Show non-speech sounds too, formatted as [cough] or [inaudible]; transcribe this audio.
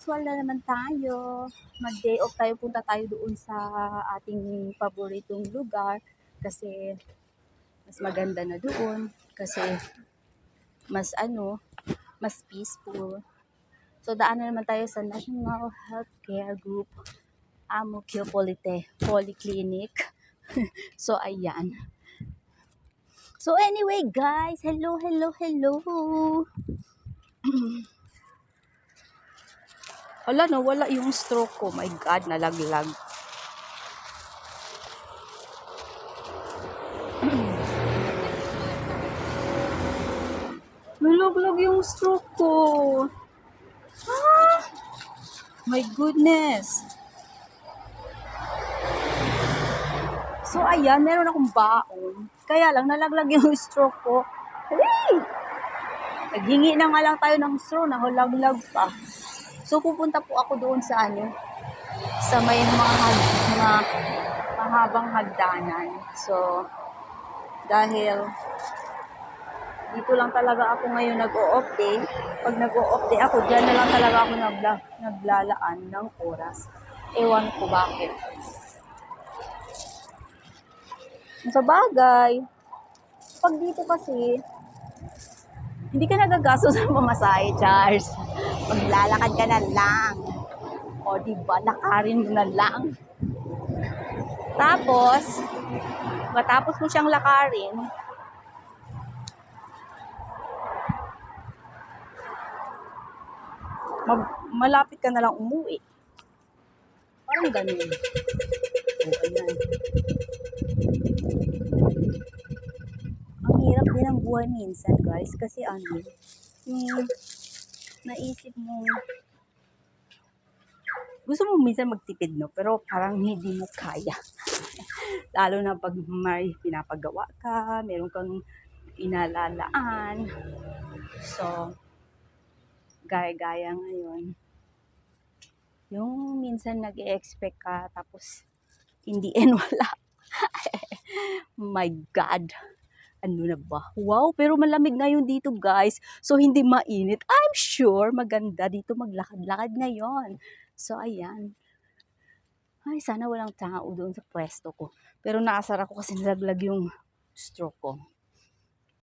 Usual na naman tayo. Mag-day off tayo, punta tayo doon sa ating paboritong lugar kasi mas maganda na doon kasi mas ano, mas peaceful. So daan na naman tayo sa National Healthcare Group Amokyo Polite Polyclinic. [laughs] so ayan. So anyway guys, hello, hello, hello. [clears throat] Wala no, wala yung stroke ko. My God, nalaglag. [clears throat] Nalaglag yung stroke ko. Ah! My goodness. So, ayan, meron akong baon. Kaya lang, nalaglag [laughs] yung stroke ko. Hey! Naghingi na nga lang tayo ng straw, nahulaglag pa. So, pupunta po ako doon sa ano, sa may mga, mga mahabang hagdanan. So, dahil dito lang talaga ako ngayon nag-o-off. Pag nag-o-off ako, dyan na lang talaga ako nagla naglalaan ng oras. Ewan ko bakit. Sa bagay, pag dito kasi, hindi ka nagagastos ng pamasahe, Charles. Maglalakad ka na lang. O, di ba? Lakarin mo na lang. Tapos, matapos mo siyang lakarin, mag- malapit ka na lang umuwi. Parang ganun. O, ayan. Buhay minsan, guys. Kasi ano, yung naisip mo, gusto mo minsan magtipid, no? Pero parang hindi mo kaya. [laughs] Lalo na pag may pinapagawa ka, meron kang inalalaan. So, gaya-gaya ngayon. Yung minsan nag expect ka, tapos in the end wala. [laughs] My God. Ano na ba? Wow, pero malamig ngayon dito guys. So, hindi mainit. I'm sure maganda dito maglakad-lakad ngayon. So, ayan. Ay, sana walang tao doon sa pwesto ko. Pero nakasara ko kasi nalaglag yung stroke ko.